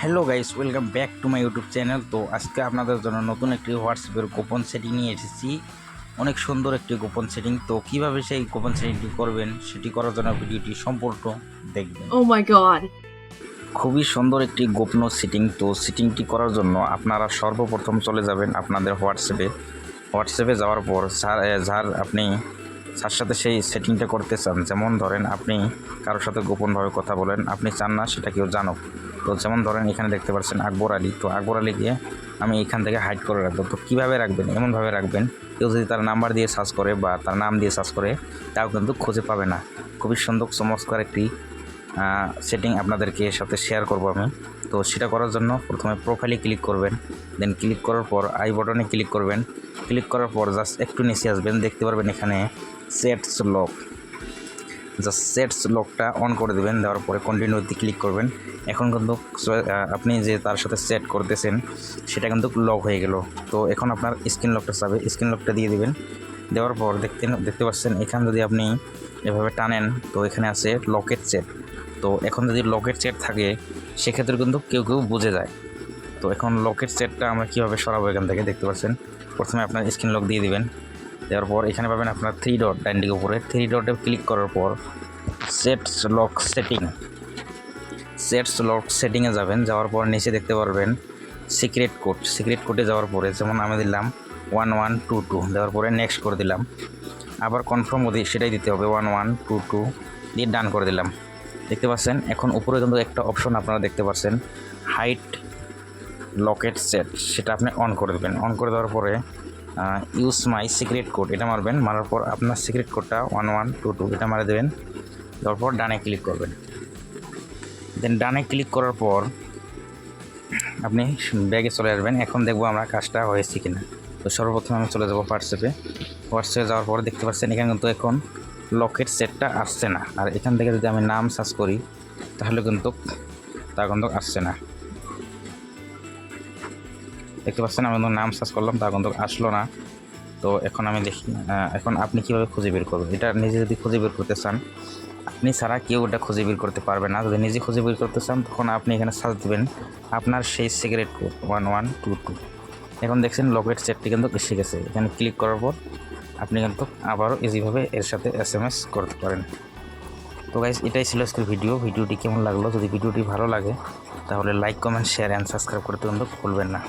Hello guys welcome back to my YouTube channel. তো আজকে আপনাদের জন্য নতুন একটি হোয়াটসঅ্যাপের গোপন সেটিং নিয়ে এসেছি। অনেক সুন্দর একটি গোপন সেটিং। তো কীভাবে সেই গোপন সেটিংটি করবেন সেটি করার জন্য ভিডিওটি সম্পূর্ণ দেখবেন। ও my god. খুবই সুন্দর একটি গোপন সেটিং। তো সেটিংটি করার জন্য আপনারা সর্বপ্রথম চলে যাবেন আপনাদের হোয়াটসঅ্যাপে। হোয়াটসঅ্যাপে যাওয়ার পর যার আপনি যার সাথে সেই সেটিংটা করতে চান। যেমন ধরেন আপনি কারোর সাথে গোপনভাবে কথা বলেন, আপনি চান না সেটা কেউ জানুক। তো যেমন ধরেন এখানে দেখতে পাচ্ছেন আকবর আলী। তো আকবর আলীকে আমি এখান থেকে হাইড করে রাখব। তো কীভাবে রাখবেন? এমনভাবে রাখবেন, কেউ যদি তার নাম্বার দিয়ে সার্চ করে বা তার নাম দিয়ে সার্চ করে, তাও কিন্তু খুঁজে পাবে না। খুবই সুন্দর চমৎকার একটি সেটিং আপনাদেরকে সাথে শেয়ার করব আমি। তো সেটা করার জন্য প্রথমে প্রোফাইলে ক্লিক করবেন। দেন ক্লিক করার পর আই বটনে ক্লিক করবেন। ক্লিক করার পর জাস্ট একটু নিচে আসবেন। দেখতে পারবেন এখানে সেটস লক। জাস্ট সেটস লকটা অন করে দেবেন, দেওয়ার পরে কন্টিনিউতে ক্লিক করবেন। এখন কিন্তু আপনি যে তার সাথে সেট করতেছেন, সেটা কিন্তু লক হয়ে গেল। তো এখন আপনার স্ক্রিন লকটা চাবে। স্ক্রিন লকটা দিয়ে দিবেন। দেওয়ার পর দেখতে দেখতে পাচ্ছেন, এখান যদি আপনি এভাবে টানেন, তো এখানে আছে লকেট সেট তো এখন যদি লকেট সেট থাকে, সেক্ষেত্রে কিন্তু কেউ কেউ বুঝে যায়। তো এখন লকেট সেটটা আমরা কীভাবে সরাবো এখান থেকে, দেখতে পাচ্ছেন। প্রথমে আপনার স্ক্রিন লক দিয়ে দিবেন। দেওয়ার পর এখানে পাবেন আপনার থ্রি ডট ডাইন দিকে উপরে। থ্রি ডটে ক্লিক করার পর sets lock setting sets lock সেটিংয়ে যাবেন, যাওয়ার পর নিচে দেখতে পারবেন সিক্রেট কোড সিক্রেট কোডে যাওয়ার পরে যেমন আমি দিলাম ওয়ান ওয়ান টু টু দেওয়ার পরে নেক্সট করে দিলাম। আবার কনফার্ম ওদি সেটাই দিতে হবে ওয়ান ওয়ান টু টু দিয়ে ডান করে দিলাম। দেখতে পাচ্ছেন, এখন উপরে কিন্তু একটা অপশন আপনারা দেখতে পাচ্ছেন হাইট লকেট সেট সেটা আপনি অন করে দেবেন। অন করে দেওয়ার পরে ইউজ মাই সিক্রেট কোড এটা মারবেন, মারার পর আপনার সিক্রেট কোডটা ওয়ান ওয়ান টু টু এটা মারে দেবেন তারপর ডানে ক্লিক করবেন। দেন ডানে ক্লিক করার পর আপনি ব্যাগে চলে আসবেন, এখন দেখব আমরা কাজটা হয়েছে কিনা। তো সর্বপ্রথম আমি চলে যাব হোয়াটসঅ্যাপে হোয়াটসঅ্যাপে যাওয়ার পর দেখতে পাচ্ছেন, এখানে কিন্তু এখন লকেট সেটটা আসছে না। আর এখান থেকে যদি আমি নাম সার্চ করি, তাহলে কিন্তু তা কিন্তু আসছে না। দেখতে পাচ্ছেন, আমি কিন্তু নাম সার্চ করলাম তা কিন্তু আসলো না। তো এখন আমি দেখি এখন আপনি কীভাবে খুঁজে বের করবেন? এটা নিজে যদি খুঁজে বের করতে চান, আপনি ছাড়া কেউ এটা খুঁজে বের করতে পারবে না। যদি নিজে খুঁজে বের করতে চান, তখন আপনি এখানে সার্চ দেবেন, আপনার সেই secret code one one two two এখন দেখছেন লকেট সেটটি কিন্তু এসে গেছে। এখানে ক্লিক করার পর, আপনি কিন্তু আবারও ইজিভাবে এর সাথে এস এম এস করতে পারেন। তো গাইজ এটাই ছিল আজকের ভিডিও ভিডিওটি কেমন লাগল? যদি ভিডিওটি ভালো লাগে, তাহলে like comment share and subscribe করতে কিন্তু ভুলবেন না।